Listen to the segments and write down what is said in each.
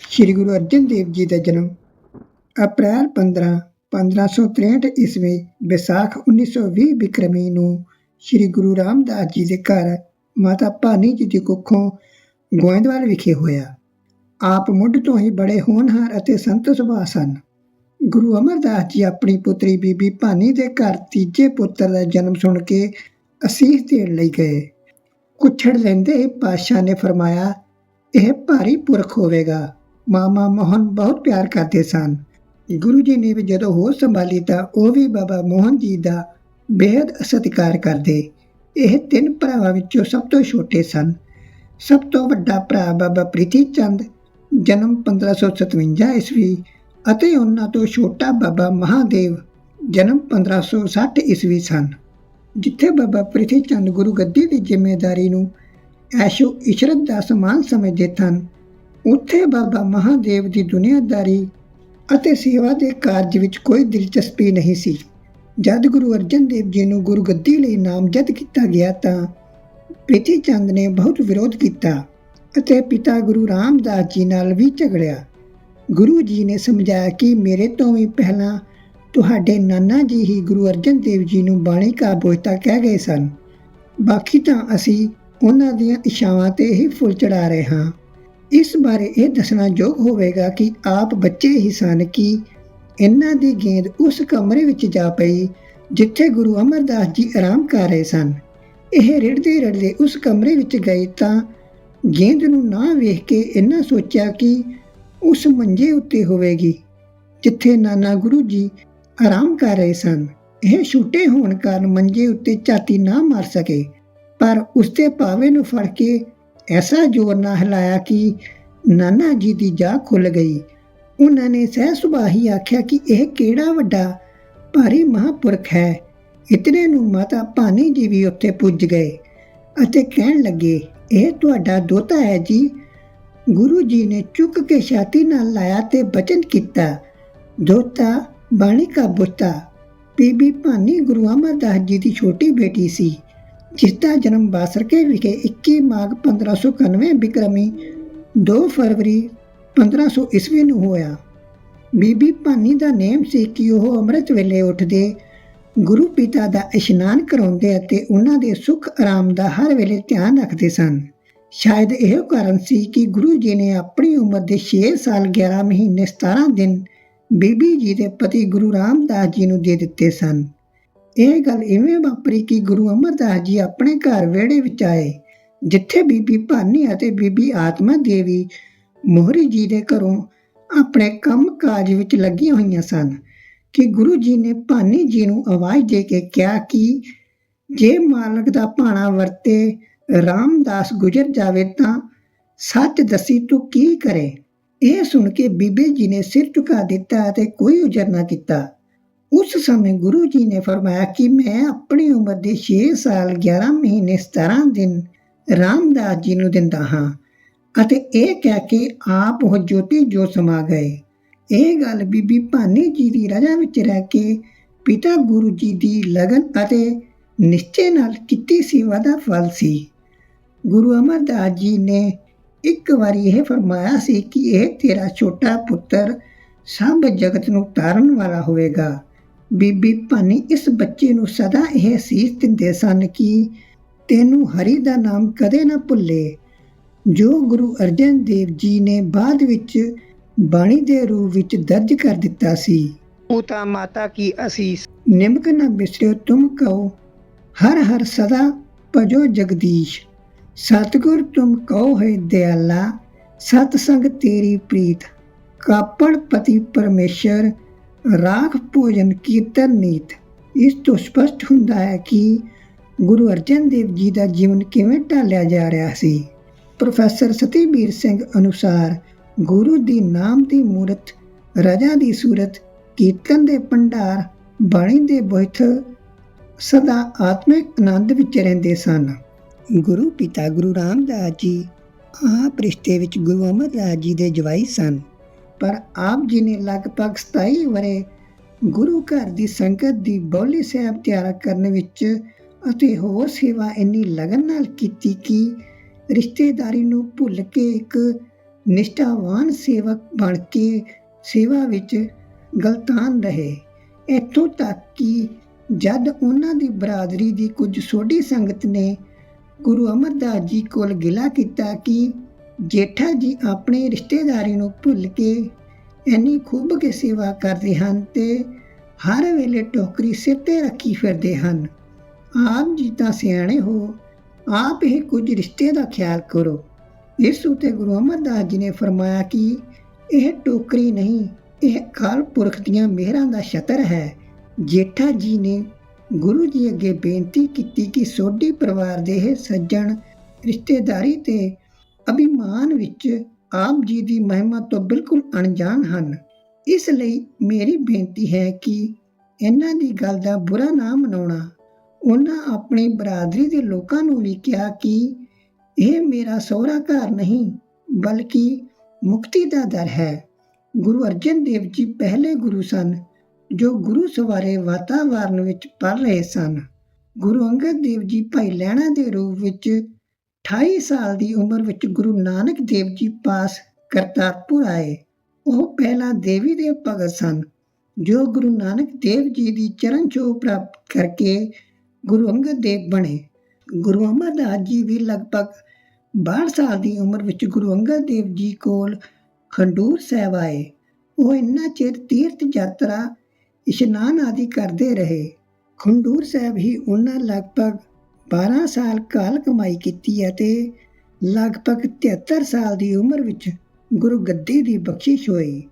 ਸ੍ਰੀ ਗੁਰੂ ਅਰਜਨ ਦੇਵ ਜੀ ਦਾ ਜਨਮ ਅਪ੍ਰੈਲ 15 1563 ਈਸਵੀ ਵਿਸਾਖ 1920 ਬਿਕਰਮੀ ਨੂੰ ਸ੍ਰੀ ਗੁਰੂ ਰਾਮਦਾਸ ਜੀ ਦੇ ਘਰ ਮਾਤਾ ਭਾਨੀ ਜੀ ਦੀ ਕੁੱਖੋਂ ਗੋਇੰਦਵਾਲ ਵਿਖੇ ਹੋਇਆ। ਆਪ ਮੁੱਢ ਤੋਂ ਹੀ ਬੜੇ ਹੋਣਹਾਰ ਅਤੇ ਸੰਤ ਸੁਭਾਅ ਸਨ। ਗੁਰੂ ਅਮਰਦਾਸ ਜੀ ਆਪਣੀ ਪੁੱਤਰੀ ਬੀਬੀ ਭਾਨੀ ਦੇ ਘਰ ਤੀਜੇ ਪੁੱਤਰ ਦਾ ਜਨਮ ਸੁਣ ਕੇ ਅਸੀਸ ਦੇਣ ਲਈ ਗਏ। ਕੁੱਛੜ ਲੈਂਦੇ ਹੀ ਪਾਤਸ਼ਾਹ ਨੇ ਫਰਮਾਇਆ, ਇਹ ਭਾਰੀ ਪੁਰਖ ਹੋਵੇਗਾ। ਮਾਮਾ ਮੋਹਨ ਬਹੁਤ ਪਿਆਰ ਕਰਦੇ ਸਨ। ਗੁਰੂ ਜੀ ਨੇ ਵੀ ਜਦੋਂ ਹੋਸ਼ ਸੰਭਾਲੀ ਤਾਂ ਉਹ ਵੀ ਬਾਬਾ ਮੋਹਨ ਜੀ ਦਾ ਬੇਹੱਦ ਸਤਿਕਾਰ ਕਰਦੇ। ਇਹ ਤਿੰਨ ਭਰਾਵਾਂ ਵਿੱਚੋਂ ਸਭ ਤੋਂ ਛੋਟੇ ਸਨ। ਸਭ ਤੋਂ ਵੱਡਾ ਭਰਾ ਬਾਬਾ ਪ੍ਰੀਤੀ ਚੰਦ, ਜਨਮ 1557 ਈਸਵੀ ਅਤੇ ਉਹਨਾਂ ਤੋਂ ਛੋਟਾ ਬਾਬਾ ਮਹਾਦੇਵ, ਜਨਮ 1560 ਈਸਵੀ ਸਨ। ਜਿੱਥੇ ਬਾਬਾ ਪ੍ਰਿਥੀ ਚੰਦ ਗੁਰੂ ਗੱਦੀ ਦੀ ਜ਼ਿੰਮੇਵਾਰੀ ਨੂੰ ਐਸ਼ੋ ਇਸ਼ਰਤ ਦਾ ਸਮਾਨ ਸਮਝਦੇ ਸਨ ਉੱਥੇ ਬਾਬਾ ਮਹਾਦੇਵ ਦੀ ਦੁਨੀਆਦਾਰੀ ਅਤੇ ਸੇਵਾ ਦੇ ਕਾਰਜ ਵਿੱਚ ਕੋਈ ਦਿਲਚਸਪੀ ਨਹੀਂ ਸੀ। ਜਦ ਗੁਰੂ ਅਰਜਨ ਦੇਵ ਜੀ ਨੂੰ ਗੁਰੂ ਗੱਦੀ ਲਈ ਨਾਮਜ਼ਦ ਕੀਤਾ ਗਿਆ ਤਾਂ ਪ੍ਰਿਥੀ ਚੰਦ ਨੇ ਬਹੁਤ ਵਿਰੋਧ ਕੀਤਾ ਅਤੇ ਪਿਤਾ ਗੁਰੂ ਰਾਮਦਾਸ ਜੀ ਨਾਲ ਵੀ ਝਗੜਿਆ। ਗੁਰੂ ਜੀ ਨੇ ਸਮਝਾਇਆ ਕਿ ਮੇਰੇ ਤੋਂ ਵੀ ਪਹਿਲਾਂ ਤੁਹਾਡੇ ਨਾਨਾ ਜੀ ਹੀ ਗੁਰੂ ਅਰਜਨ ਦੇਵ ਜੀ ਨੂੰ ਬਾਣੀ ਕਾ ਬੋਝਤਾ ਕਹਿ ਗਏ ਸਨ। ਬਾਕੀ ਤਾਂ ਅਸੀਂ ਉਹਨਾਂ ਦੀਆਂ ਇਸ਼ਾਵਾਂ ਤੇ ਹੀ ਫੁੱਲ ਚੜਾ ਰਹੇ ਹਾਂ। ਇਸ ਬਾਰੇ ਇਹ ਦੱਸਣਾ ਯੋਗ ਹੋਵੇਗਾ ਕਿ ਆਪ ਬੱਚੇ ਹੀ ਸਨ ਕਿ ਇਹਨਾਂ ਦੀ ਗੇਂਦ ਉਸ ਕਮਰੇ ਵਿੱਚ ਜਾ ਪਈ, ਜਿੱਥੇ ਗੁਰੂ ਅਮਰਦਾਸ ਜੀ ਆਰਾਮ ਕਰ ਰਹੇ ਸਨ। ਇਹ ਰਿੜਦੇ ਰੜਦੇ ਉਸ ਕਮਰੇ ਵਿੱਚ ਗਏ ਤਾਂ ਗੇਂਦ ਨੂੰ ਨਾ ਵੇਖ ਕੇ ਇਹਨਾਂ ਸੋਚਿਆ ਕਿ ਉਸ ਮੰਜੇ ਉੱਤੇ ਹੋਵੇਗੀ, ਜਿੱਥੇ ਨਾਨਾ ਗੁਰੂ ਜੀ ਆਰਾਮ ਕਰ ਰਹੇ ਸਨ। ਇਹ ਛੁੱਟੇ ਹੋਣ ਕਾਰਨ ਮੰਜੇ ਉੱਤੇ ਝਾਤੀ ਨਾ ਮਾਰ ਸਕੇ, ਪਰ ਉਸਦੇ ਪਾਵੇ ਨੂੰ ਫੜ ਕੇ ਐਸਾ ਜ਼ੋਰ ਨਾਲ ਹਿਲਾਇਆ ਕਿ ਨਾਨਾ ਜੀ ਦੀ ਜਾਹ ਖੁੱਲ ਗਈ। ਉਹਨਾਂ ਨੇ ਸਹਿ ਸੁਭਾਅ ਹੀ ਆਖਿਆ ਕਿ ਇਹ ਕਿਹੜਾ ਵੱਡਾ ਭਾਰੀ ਮਹਾਪੁਰਖ ਹੈ। ਇਤਨੇ ਨੂੰ ਮਾਤਾ ਭਾਨੀ ਜੀ ਵੀ ਉੱਥੇ ਪੁੱਜ ਗਏ ਅਤੇ ਕਹਿਣ ਲੱਗੇ, ਇਹ ਤੁਹਾਡਾ ਦੋਤਾ ਹੈ ਜੀ। ਗੁਰੂ ਜੀ ਨੇ ਚੁੱਕ ਕੇ ਛਾਤੀ ਨਾਲ ਲਾਇਆ ਤੇ ਬਚਨ ਕੀਤਾ, ਦੋਤਾ ਬਾਣੀ ਕਾ ਬੁੱਤਾ। ਬੀਬੀ ਭਾਨੀ ਗੁਰੂ ਅਮਰਦਾਸ ਜੀ ਦੀ ਛੋਟੀ ਬੇਟੀ ਸੀ। ਜਿਸ ਦਾ ਜਨਮ ਬਾਸਰਕੇ ਵਿਖੇ 21 ਮਾਘ 1591 ਬਿਕਰਮੀ 2 ਫਰਵਰੀ 1500 ਈਸਵੀ ਨੂੰ ਹੋਇਆ। ਬੀਬੀ ਭਾਨੀ ਦਾ ਨੇਮ ਸੀ ਕਿ ਉਹ ਅੰਮ੍ਰਿਤ ਵੇਲੇ ਉੱਠਦੇ ਗੁਰੂ ਪਿਤਾ ਦਾ ਇਸ਼ਨਾਨ ਕਰਾਉਂਦੇ ਅਤੇ ਉਹਨਾਂ ਦੇ ਸੁੱਖ ਆਰਾਮ ਦਾ ਹਰ ਵੇਲੇ ਧਿਆਨ ਰੱਖਦੇ ਸਨ। ਸ਼ਾਇਦ ਇਹੋ ਕਾਰਨ ਸੀ ਕਿ ਗੁਰੂ ਜੀ ਨੇ ਆਪਣੀ ਉਮਰ ਦੇ 6 ਸਾਲ 11 ਮਹੀਨੇ 17 ਦਿਨ ਬੀਬੀ ਜੀ ਦੇ ਪਤੀ ਗੁਰੂ ਰਾਮਦਾਸ ਜੀ ਨੂੰ ਦੇ ਦਿੱਤੇ ਸਨ। ਇਹ ਗੱਲ ਇਵੇਂ ਵਾਪਰੀ ਕਿ ਗੁਰੂ ਅਮਰਦਾਸ ਜੀ ਆਪਣੇ ਘਰ ਵਿਹੜੇ ਵਿੱਚ ਆਏ, ਜਿੱਥੇ ਬੀਬੀ ਭਾਨੀ ਅਤੇ ਬੀਬੀ ਆਤਮਾ ਦੇਵੀ ਮੋਹਰੀ ਜੀ ਦੇ ਘਰੋਂ ਆਪਣੇ ਕੰਮ ਕਾਜ ਵਿੱਚ ਲੱਗੀਆਂ ਹੋਈਆਂ ਸਨ ਕਿ ਗੁਰੂ ਜੀ ਨੇ ਭਾਨੀ ਜੀ ਨੂੰ ਆਵਾਜ਼ ਦੇ ਕੇ ਕਿਹਾ ਕਿ ਜੇ ਮਾਲਕ ਦਾ ਭਾਣਾ ਵਰਤੇ, ਰਾਮਦਾਸ ਗੁਜ਼ਰ ਜਾਵੇ ਤਾਂ ਸੱਚ ਦੱਸੀ ਤੂੰ ਕੀ ਕਰੇ? ਇਹ ਸੁਣ ਕੇ ਬੀਬੀ ਜੀ ਨੇ ਸਿਰ ਝੁਕਾ ਦਿੱਤਾ ਅਤੇ ਕੋਈ ਉਜਰ ਨਾ ਕੀਤਾ। ਉਸ ਸਮੇਂ ਗੁਰੂ ਜੀ ਨੇ ਫਰਮਾਇਆ ਕਿ ਮੈਂ ਆਪਣੀ ਉਮਰ ਦੇ 6 ਸਾਲ 11 ਮਹੀਨੇ 17 ਦਿਨ ਰਾਮਦਾਸ ਜੀ ਨੂੰ ਦਿੰਦਾ ਹਾਂ ਅਤੇ ਇਹ ਕਹਿ ਕੇ ਆਪ ਉਹ ਜੋਤੀ ਜੋ ਸਮਾ ਗਏ। ਇਹ ਗੱਲ ਬੀਬੀ ਭਾਨੀ ਜੀ ਦੀ ਰਜਾ ਵਿੱਚ ਰਹਿ ਕੇ ਪਿਤਾ ਗੁਰੂ ਜੀ ਦੀ ਲਗਨ ਅਤੇ ਨਿਸ਼ਚੇ ਨਾਲ ਕੀਤੀ ਸੇਵਾ ਦਾ ਫਲ ਸੀ। ਗੁਰੂ ਅਮਰਦਾਸ ਜੀ ਨੇ ਇੱਕ ਵਾਰੀ ਇਹ ਫਰਮਾਇਆ ਸੀ ਕਿ ਇਹ ਤੇਰਾ ਛੋਟਾ ਪੁੱਤਰ ਸਭ ਜਗਤ ਨੂੰ ਤਾਰਨ ਵਾਲਾ ਹੋਵੇਗਾ। ਬੀਬੀ ਭਾਨੀ ਇਸ ਬੱਚੇ ਨੂੰ ਸਦਾ ਇਹ ਸੀਸ ਦਿੰਦੇ ਸਨ ਕਿ ਤੈਨੂੰ ਹਰੀ ਦਾ ਨਾਮ ਕਦੇ ਨਾ ਭੁੱਲੇ। ਜੋ ਗੁਰੂ ਅਰਜਨ ਦੇਵ ਜੀ ਨੇ ਬਾਅਦ ਵਿੱਚ ਬਾਣੀ ਦੇ ਰੂਪ ਵਿੱਚ ਦਰਜ ਕਰ ਦਿੱਤਾ ਸੀ। ਉਤਾ ਮਾਤਾ ਕੀ ਅਸੀਸ। ਨਿਮਕ ਨਾ ਬਿਸਰਿਓ ਤੁਮ ਕਹੋ ਹਰ ਹਰ ਸਦਾ ਭਜੋ ਜਗਦੀਸ਼। ਸਤਿਗੁਰ ਤੁਮ ਕਹੋ ਹੈ ਦਿਆਲਾ ਸਤ ਸੰਗ ਤੇਰੀ ਪ੍ਰੀਤ। ਕਾਪੜ ਪਤੀ ਪਰਮੇਸ਼ਰ ਰਾਖ ਭੋਜਨ ਕੀਰਤਨ ਨੀਤ ਇਸ ਤੋਂ ਸਪਸ਼ਟ ਹੁੰਦਾ ਹੈ ਕਿ ਗੁਰੂ ਅਰਜਨ ਦੇਵ ਜੀ ਦਾ ਜੀਵਨ ਕਿਵੇਂ ਢਾਲਿਆ ਜਾ ਰਿਹਾ ਸੀ। ਪ੍ਰੋਫੈਸਰ ਸਤੀਬੀਰ ਸਿੰਘ ਅਨੁਸਾਰ ਗੁਰੂ ਦੀ ਨਾਮ ਦੀ ਮੂਰਤ, ਰਜਾ ਦੀ ਸੂਰਤ, ਕੀਰਤਨ ਦੇ ਭੰਡਾਰ, ਬਾਣੀ ਦੇ ਬੋਇਥ ਸਦਾ ਆਤਮਿਕ ਆਨੰਦ ਵਿੱਚ ਰਹਿੰਦੇ ਸਨ। ਗੁਰੂ ਪਿਤਾ ਗੁਰੂ ਰਾਮਦਾਸ ਜੀ ਆਪ ਰਿਸ਼ਤੇ ਵਿੱਚ ਗੁਰੂ ਅਮਰਦਾਸ ਜੀ ਦੇ ਜਵਾਈ ਸਨ। ਪਰ ਆਪ ਜੀ ਨੇ ਲਗਭਗ 27 ਵਰੇ ਗੁਰੂ ਘਰ ਦੀ ਸੰਗਤ ਦੀ ਬੋਲੀ ਸਾਹਿਬ ਤਿਆਰ ਕਰਨ ਵਿੱਚ ਅਤੇ ਹੋਰ ਸੇਵਾ ਇੰਨੀ ਲਗਨ ਨਾਲ ਕੀਤੀ ਕਿ ਰਿਸ਼ਤੇਦਾਰੀ ਨੂੰ ਭੁੱਲ ਕੇ ਇੱਕ ਨਿਸ਼ਠਾਵਾਨ ਸੇਵਕ ਬਣ ਕੇ ਸੇਵਾ ਵਿੱਚ ਗਲਤਾਨ ਰਹੇ। ਇੱਥੋਂ ਤੱਕ ਕਿ ਜਦ ਉਹਨਾਂ ਦੀ ਬਰਾਦਰੀ ਦੀ ਕੁਝ ਛੋਟੀ ਸੰਗਤ ਨੇ ਗੁਰੂ ਅਮਰਦਾਸ ਜੀ ਕੋਲ ਗਿਲਾ ਕੀਤਾ ਕਿ ਜੇਠਾ ਜੀ ਆਪਣੇ ਰਿਸ਼ਤੇਦਾਰੀ ਨੂੰ ਭੁੱਲ ਕੇ ਇੰਨੀ ਖੂਬ ਕੇ ਸੇਵਾ ਕਰਦੇ ਹਨ ਤੇ ਹਰ ਵੇਲੇ ਟੋਕਰੀ ਸਿਰ ਤੇ ਰੱਖੀ ਫਿਰਦੇ ਹਨ। ਆਪ ਜੀ ਤਾਂ ਸਿਆਣੇ ਹੋ, ਆਪ ਹੀ ਕੁਝ ਰਿਸ਼ਤੇ ਦਾ ਖਿਆਲ ਕਰੋ। ਇਸ ਉਤੇ ਗੁਰੂ ਅਮਰਦਾਸ ਜੀ ਨੇ ਫਰਮਾਇਆ ਕਿ ਇਹ ਟੋਕਰੀ ਨਹੀਂ, ਇਹ ਅਕਾਲ ਪੁਰਖ ਦੀਆਂ ਮਿਹਰਾਂ ਦਾ ਛਤਰ ਹੈ। ਜੇਠਾ ਜੀ ਨੇ ਗੁਰੂ ਜੀ ਅੱਗੇ ਬੇਨਤੀ ਕੀਤੀ ਕਿ ਸੋਢੀ ਪਰਿਵਾਰ ਦੇ ਇਹ ਸੱਜਣ ਰਿਸ਼ਤੇਦਾਰੀ ਤੇ ਅਭਿਮਾਨ ਵਿੱਚ ਆਪ ਜੀ ਦੀ ਮਹਿਮਾ ਤੋਂ ਬਿਲਕੁਲ ਅਣਜਾਣ ਹਨ। ਇਸ ਲਈ ਮੇਰੀ ਬੇਨਤੀ ਹੈ ਕਿ ਇਹਨਾਂ ਦੀ ਗੱਲ ਦਾ ਬੁਰਾ ਨਾ ਮਨਾਉਣਾ, ਉਹਨਾਂ ਆਪਣੀ ਬਰਾਦਰੀ ਦੇ ਲੋਕਾਂ ਨੂੰ ਵੀ ਕਿਹਾ ਕਿ ਇਹ ਮੇਰਾ ਸਹੁਰਾ ਘਰ ਨਹੀਂ, ਬਲਕਿ ਮੁਕਤੀ ਦਾ ਦਰ ਹੈ। ਗੁਰੂ ਅਰਜਨ ਦੇਵ ਜੀ ਪਹਿਲੇ ਗੁਰੂ ਸਨ, ਜੋ ਗੁਰੂ ਸਵਾਰੇ ਵਾਤਾਵਰਨ ਵਿੱਚ ਪਲ ਰਹੇ ਸਨ। ਗੁਰੂ ਅੰਗਦ ਦੇਵ ਜੀ ਭਾਈ ਲਹਿਣਾ ਦੇ ਰੂਪ ਵਿੱਚ 28 ਸਾਲ ਦੀ ਉਮਰ ਵਿੱਚ ਗੁਰੂ ਨਾਨਕ ਦੇਵ ਜੀ ਪਾਸ ਕਰਤਾਰਪੁਰ ਆਏ। ਉਹ ਪਹਿਲਾ ਦੇਵੀ ਦੇ ਭਗਤ ਸਨ, ਜੋ ਗੁਰੂ ਨਾਨਕ ਦੇਵ ਜੀ ਦੀ ਚਰਨ ਛੋਹ ਪ੍ਰਾਪਤ ਕਰਕੇ ਗੁਰੂ ਅੰਗਦ ਦੇਵ ਬਣੇ। ਗੁਰੂ ਅਮਰਦਾਸ ਜੀ ਵੀ ਲਗਭਗ 62 ਸਾਲ ਦੀ ਉਮਰ ਵਿੱਚ ਗੁਰੂ ਅੰਗਦ ਦੇਵ ਜੀ ਕੋਲ ਖੰਡੂਰ ਸਾਹਿਬ ਆਏ। ਉਹ ਇੰਨਾ ਚਿਰ ਤੀਰਥ ਯਾਤਰਾ ਇਸ਼ਨਾਨ ਆਦਿ ਕਰਦੇ ਰਹੇ। ਖੰਡੂਰ ਸਾਹਿਬ ਹੀ ਉਹਨਾਂ ਲਗਭਗ 12 ਸਾਲ ਕਾਲ ਕਮਾਈ ਕੀਤੀ ਅਤੇ ਲਗਭਗ 73 ਸਾਲ ਦੀ ਉਮਰ ਵਿੱਚ ਗੁਰੂ ਗੱਦੀ ਦੀ ਬਖਸ਼ਿਸ਼ ਹੋਈ।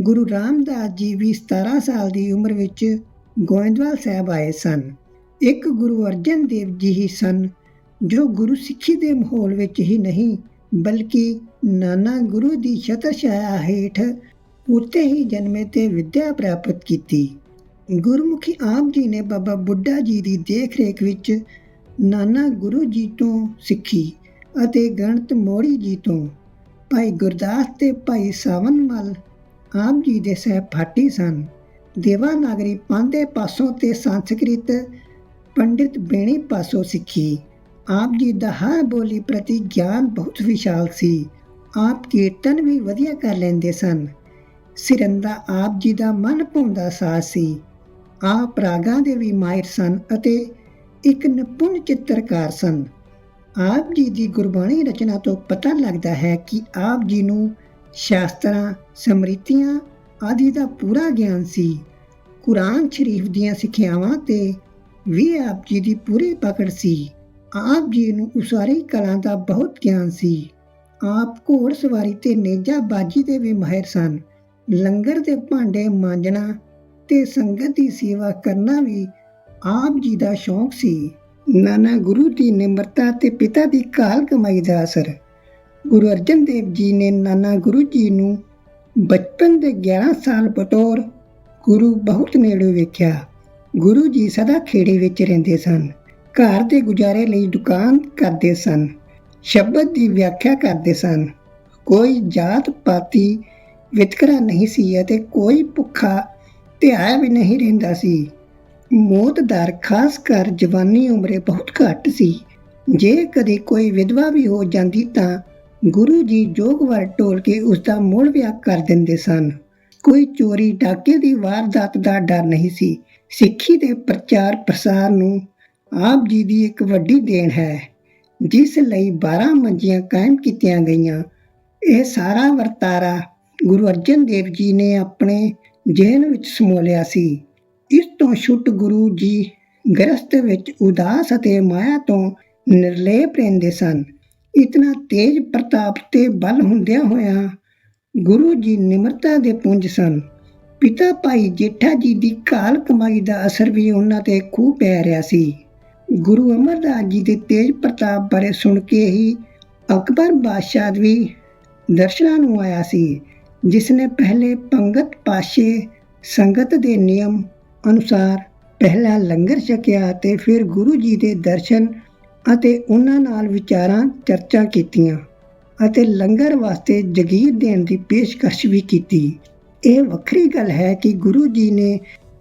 ਗੁਰੂ ਰਾਮਦਾਸ ਜੀ ਵੀ 17 ਸਾਲ ਦੀ ਉਮਰ ਵਿੱਚ ਗੋਇੰਦਵਾਲ ਸਾਹਿਬ ਆਏ ਸਨ। ਇੱਕ ਗੁਰੂ ਅਰਜਨ ਦੇਵ ਜੀ ਹੀ ਸਨ, ਜੋ ਗੁਰੂ ਸਿੱਖੀ ਦੇ ਮਾਹੌਲ ਵਿੱਚ ਹੀ ਨਹੀਂ, ਬਲਕਿ ਨਾਨਾ ਗੁਰੂ ਦੀ ਛਤਰ ਛਾਇਆ ਹੇਠ ਉੱਤੇ ਹੀ ਜਨਮੇ ਤੇ ਵਿੱਦਿਆ ਪ੍ਰਾਪਤ ਕੀਤੀ। ਗੁਰਮੁਖੀ ਆਪ ਜੀ ਨੇ ਬਾਬਾ ਬੁੱਢਾ ਜੀ ਦੀ ਦੇਖ-ਰੇਖ ਵਿੱਚ ਨਾਨਾ ਗੁਰੂ ਜੀ ਤੋਂ ਸਿੱਖੀ ਅਤੇ ਗਣਤ ਮੋੜੀ ਜੀ ਤੋਂ। ਭਾਈ ਗੁਰਦਾਸ ਤੇ ਭਾਈ ਸਾਵਨਮਲ ਆਪ ਜੀ ਦੇ ਸਹਿਪਾਠੀ ਸਨ। ਦੇਵਾ ਨਾਗਰੀ ਪਾਂਦੇ ਪਾਸੋਂ ਤੇ ਸੰਸਕ੍ਰਿਤ ਪੰਡਿਤ ਬੇਣੀ ਪਾਸੋਂ ਸਿੱਖੀ। ਆਪ ਜੀ ਦਾ ਹਰ ਬੋਲੀ ਪ੍ਰਤੀ ਗਿਆਨ ਬਹੁਤ ਵਿਸ਼ਾਲ ਸੀ। ਆਪ ਕੀਰਤਨ ਵੀ ਵਧੀਆ ਕਰ ਲੈਂਦੇ ਸਨ। ਸਿਰੰਦਾ ਆਪ ਜੀ ਦਾ ਮਨ ਭਾਉਂਦਾ ਸਾਜ਼ ਸੀ। ਆਪ ਰਾਗਾਂ ਦੇ ਵੀ ਮਾਹਿਰ ਸਨ ਅਤੇ ਇੱਕ ਨਿਪੁੰਨ ਚਿੱਤਰਕਾਰ ਸਨ। ਆਪ ਜੀ ਦੀ ਗੁਰਬਾਣੀ ਰਚਨਾ ਤੋਂ ਪਤਾ ਲੱਗਦਾ ਹੈ ਕਿ ਆਪ ਜੀ ਨੂੰ ਸ਼ਾਸਤਰਾਂ, ਸਮ੍ਰਿਤੀਆਂ ਆਦਿ ਦਾ ਪੂਰਾ ਗਿਆਨ ਸੀ। ਕੁਰਾਨ ਸ਼ਰੀਫ ਦੀਆਂ ਸਿੱਖਿਆਵਾਂ ਤੇ ਵੀ ਆਪ ਜੀ ਦੀ ਪੂਰੀ ਪਕੜ ਸੀ। ਆਪ ਜੀ ਨੂੰ ਉਸਾਰੀ ਕਲਾ ਦਾ ਬਹੁਤ ਗਿਆਨ ਸੀ। ਆਪ ਘੋੜ ਸਵਾਰੀ ਤੇ ਨੇਜਾ ਬਾਜੀ ਦੇ ਵੀ ਮਾਹਿਰ ਸਨ। ਲੰਗਰ ਦੇ ਭਾਂਡੇ ਮਾਂਜਣਾ ਤੇ ਸੰਗਤ ਦੀ ਸੇਵਾ ਕਰਨਾ ਵੀ ਆਪ ਜੀ ਦਾ ਸ਼ੌਂਕ ਸੀ। ਨਾਨਾ ਗੁਰੂ ਦੀ ਨਿਮਰਤਾ ਤੇ ਪਿਤਾ ਦੀ ਕਾਲ ਕਮਾਈ ਦਾ ਅਸਰ। ਗੁਰੂ ਅਰਜਨ ਦੇਵ ਜੀ ਨੇ ਨਾਨਾ ਗੁਰੂ ਜੀ ਨੂੰ ਬਚਪਨ ਦੇ 11 ਸਾਲ ਬਤੌਰ ਗੁਰੂ ਬਹੁਤ ਨੇੜੇ ਵੇਖਿਆ। ਗੁਰੂ ਜੀ ਸਦਾ ਖੇੜੇ ਵਿੱਚ ਰਹਿੰਦੇ ਸਨ। ਘਰ ਦੇ ਗੁਜ਼ਾਰੇ ਲਈ ਦੁਕਾਨ ਕਰਦੇ ਸਨ। ਸ਼ਬਦ ਦੀ ਵਿਆਖਿਆ ਕਰਦੇ ਸਨ। ਕੋਈ ਜਾਤ ਪਾਤੀ ਵਿਤਕਰਾ ਨਹੀਂ ਸੀ ਅਤੇ ਕੋਈ ਭੁੱਖਾ ਧਿਆਇਆ ਵੀ ਨਹੀਂ ਰਹਿੰਦਾ ਸੀ। ਮੌਤ ਦਰ ਖਾਸ ਕਰ ਜਵਾਨੀ ਉਮਰੇ ਬਹੁਤ ਘੱਟ ਸੀ। ਜੇ ਕਦੇ ਕੋਈ ਵਿਧਵਾ ਵੀ ਹੋ ਜਾਂਦੀ ਤਾਂ ਗੁਰੂ ਜੀ ਜੋਗਵਰ ਟੋਲ ਕੇ ਉਸ ਦਾ ਮੂਲ ਵਿਆਹ ਕਰ ਦਿੰਦੇ ਸਨ। ਕੋਈ ਚੋਰੀ ਡਾਕੇ ਦੀ ਵਾਰਦਾਤ ਦਾ ਡਰ ਨਹੀਂ ਸੀ। ਸਿੱਖੀ ਦੇ ਪ੍ਰਚਾਰ ਪ੍ਰਸਾਰ ਨੂੰ ਆਪ ਜੀ ਦੀ ਇੱਕ ਵੱਡੀ ਦੇਣ ਹੈ। ਜਿਸ ਲਈ 12 ਮੰਜੀਆਂ ਕਾਇਮ ਕੀਤੀਆਂ ਗਈਆਂ। ਇਹ ਸਾਰਾ ਵਰਤਾਰਾ ਗੁਰੂ ਅਰਜਨ ਦੇਵ ਜੀ ਨੇ ਆਪਣੇ ਜੇਨ ਵਿੱਚ ਸਮੋਲਿਆ ਸੀ। ਇਸ ਤੋਂ ਛੁੱਟ ਗੁਰੂ ਜੀ ਗ੍ਰਸਤ ਵਿੱਚ ਉਦਾਸ ਅਤੇ ਮਾਇਆ ਤੋਂ ਨਿਰਲੇਪ ਰਹਿੰਦੇ ਸਨ। ਇਤਨਾ ਤੇਜ ਪ੍ਰਤਾਪ ਤੇ ਬਲ ਹੁੰਦਿਆਂ ਹੋਇਆਂ ਗੁਰੂ ਜੀ ਨਿਮਰਤਾ ਦੇ ਪੁੰਜ ਸਨ। ਪਿਤਾ ਭਾਈ ਜੇਠਾ ਜੀ ਦੀ ਕਾਲ ਕਮਾਈ ਦਾ ਅਸਰ ਵੀ ਉਹਨਾਂ ਤੇ ਖੂਬ ਪੈ ਰਿਹਾ ਸੀ। ਗੁਰੂ ਅਮਰਦਾਸ ਜੀ ਦੇ ਤੇਜ ਪ੍ਰਤਾਪ ਬਾਰੇ ਸੁਣ ਕੇ ਹੀ ਅਕਬਰ ਬਾਦਸ਼ਾਹ ਵੀ ਦਰਸ਼ਨਾਂ ਨੂੰ ਆਇਆ ਸੀ ਜਿਸ ਨੇ ਪਹਿਲੇ ਪੰਗਤ ਪਾਸ਼ੇ ਸੰਗਤ ਦੇ ਨਿਯਮ ਅਨੁਸਾਰ ਪਹਿਲਾਂ ਲੰਗਰ ਛਕਿਆ ਤੇ ਫਿਰ ਗੁਰੂ ਜੀ ਦੇ ਦਰਸ਼ਨ ਅਤੇ ਉਹਨਾਂ ਨਾਲ ਵਿਚਾਰਾਂ, ਚਰਚਾ ਕੀਤੀਆਂ ਅਤੇ ਲੰਗਰ ਵਾਸਤੇ ਜਗੀਰ ਦੇਣ ਦੀ ਪੇਸ਼ਕਸ਼ ਵੀ ਕੀਤੀ। ਇਹ ਵੱਖਰੀ ਗੱਲ ਹੈ ਕਿ ਗੁਰੂ ਜੀ ਨੇ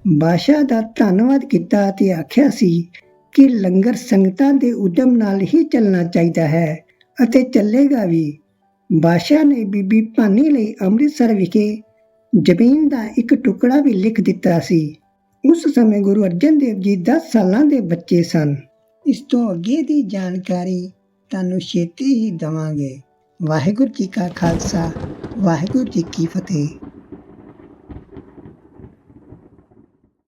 ਬਾਦਸ਼ਾਹ ਦਾ ਧੰਨਵਾਦ ਕੀਤਾ ਅਤੇ ਆਖਿਆ ਸੀ ਕਿ ਲੰਗਰ ਸੰਗਤਾਂ ਦੇ ਉਦਮ ਨਾਲ ਹੀ ਚੱਲਣਾ ਚਾਹੀਦਾ ਹੈ ਅਤੇ ਚੱਲੇਗਾ ਵੀ। ਬਾਦਸ਼ਾਹ ਨੇ ਬੀਬੀ ਭਾਨੀ ਲਈ ਅੰਮ੍ਰਿਤਸਰ ਵਿਖੇ ਜ਼ਮੀਨ ਦਾ ਇੱਕ ਟੁਕੜਾ ਵੀ ਲਿਖ ਦਿੱਤਾ ਸੀ। ਉਸ ਸਮੇਂ ਗੁਰੂ ਅਰਜਨ ਦੇਵ ਜੀ 10 ਸਾਲਾਂ ਦੇ ਬੱਚੇ ਸਨ। ਇਸ ਤੋਂ ਅੱਗੇ ਦੀ ਜਾਣਕਾਰੀ ਤੁਹਾਨੂੰ ਛੇਤੀ ਹੀ ਦਵਾਂਗੇ। ਵਾਹਿਗੁਰੂ ਜੀ ਕਾ ਖਾਲਸਾ, ਵਾਹਿਗੁਰੂ ਜੀ ਕੀ ਫਤਿਹ।